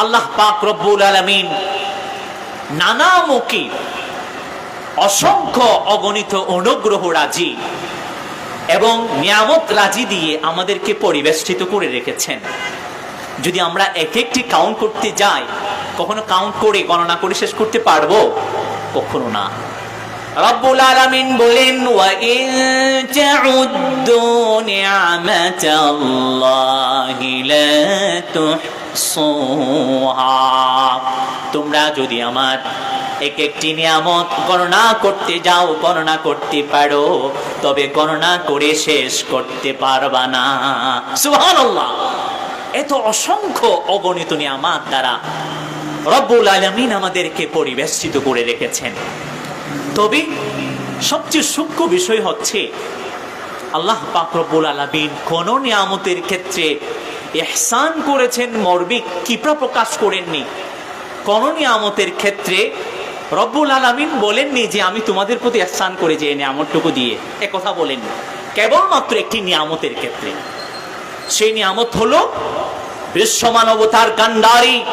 আল্লাহ পাক রব্বুল আলমিন নানামুখী অসংখ্য অগণিত অনুগ্রহ রাজি এবং নিয়ামত রাজি দিয়ে আমাদেরকে পরিবেষ্টিত করে রেখেছেন। যদি আমরা এক একটি কাউন্ট করতে যাই, কখনো কাউন্ট করে গণনা করে শেষ করতে পারব? কখনো না। রব্বুল আলামিন বলেন, ওয়া তোমরা যদি আমার এক একটি নিয়ামত গণনা করতে যাও, গণনা করতে পারো, তবে গণনা করে শেষ করতে পারবা না। সুবহানাল্লাহ। এত অসংখ্য অগণিত নিয়ামাত দ্বারা রব্বুল আলামিন আমাদেরকে পরিবেষ্টিত করে রেখেছেন। তবে সবচেয়ে সূক্ষ্ম বিষয় হচ্ছে, আল্লাহ পাক রব্বুল আলামিন কোন নিয়ামতের ক্ষেত্রে ইহসান করেছেন মর্মিক, কিপরা প্রকাশ করেননি। কোন নিয়ামতের ক্ষেত্রে রব্বুল আলামিন বলেননি যে আমি তোমাদের প্রতি ইহসান করে যে নিয়ামতটুকু দিয়ে। এ কথা বলেননি। কেবলমাত্র একটি নিয়ামতের ক্ষেত্রে। সেই নিয়ামত হলো বিশ্ব মানবতার কান্ডারি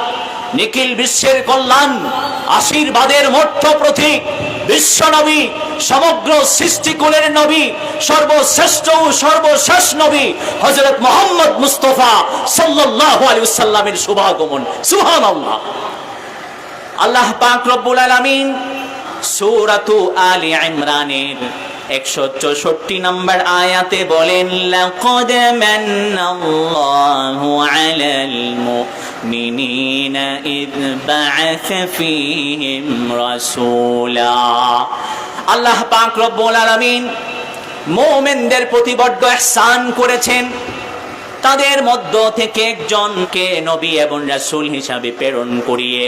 নিখিল বিশ্বের কল্যাণ, আশীর্বাদের মর্থ প্রতীক, বিশ্ব নবী। সমগ্র সৃষ্টিকুলের নবী, সর্বশ্রেষ্ঠ ও সর্বশেষ নবী হজরত মোহাম্মদ মুস্তফা সাল্লাল্লাহু আলাইহি সাল্লামের শুভাগমন। সুবহানাল্লাহ। আল্লাহ পাক রব্বুল আলামিন সূরাতু আলী ইমরানের একশো চৌষট্টি নম্বর আয়াতে বলেন, লাকদ মান্নাল্লাহু আলাল মুমিনিনা ইদ বা'আথ ফীহিম রাসূলা। আল্লাহ পাক রব্বুল আলামিন মুমিনদের প্রতি বড্ড ইহসান করেছেন। তাদের মধ্য থেকে একজনকে নবী এবং রাসূল হিসাবে প্রেরণ করিয়ে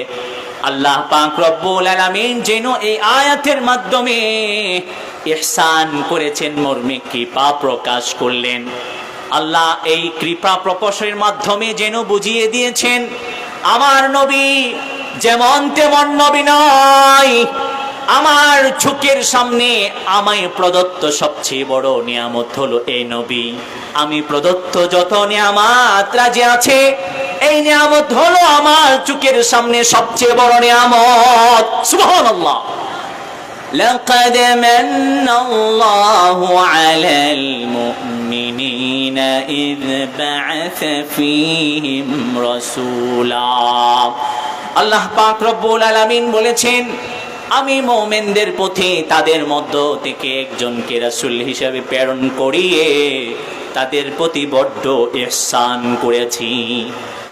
আল্লাহ পাক রব্বুল আলামিন যেন এই আয়াতের মাধ্যমে ইহসান করেছেন, মর্মে কৃপা প্রকাশ করলেন। আল্লাহ এই কৃপা প্রকাশের মাধ্যমে যেন বুঝিয়ে দিয়েছেন, আমার নবী যেমন তেমন নবী নয় আমার চোখের সামনে আমায় প্রদত্ত সবচেয়ে বড় নিয়ামত হলো এই নবী আমি প্রদত্ত যত নিয়ামত রাজে আছে এই নিয়ামত হলো আমার চোখের সামনে সবচেয়ে বড় নিয়ামত সুবহানাল্লাহ لقد من الله على المؤمنين إذ بعث فيهم رسولا আল্লাহ পাক রব্বুল আলামিন বলেছেন আমি মোমেনদের পথে তাদের মধ্য থেকে একজনকে রাসুল হিসাবে প্রেরণ করিয়ে তাদের প্রতি বড্ড এসান করেছি।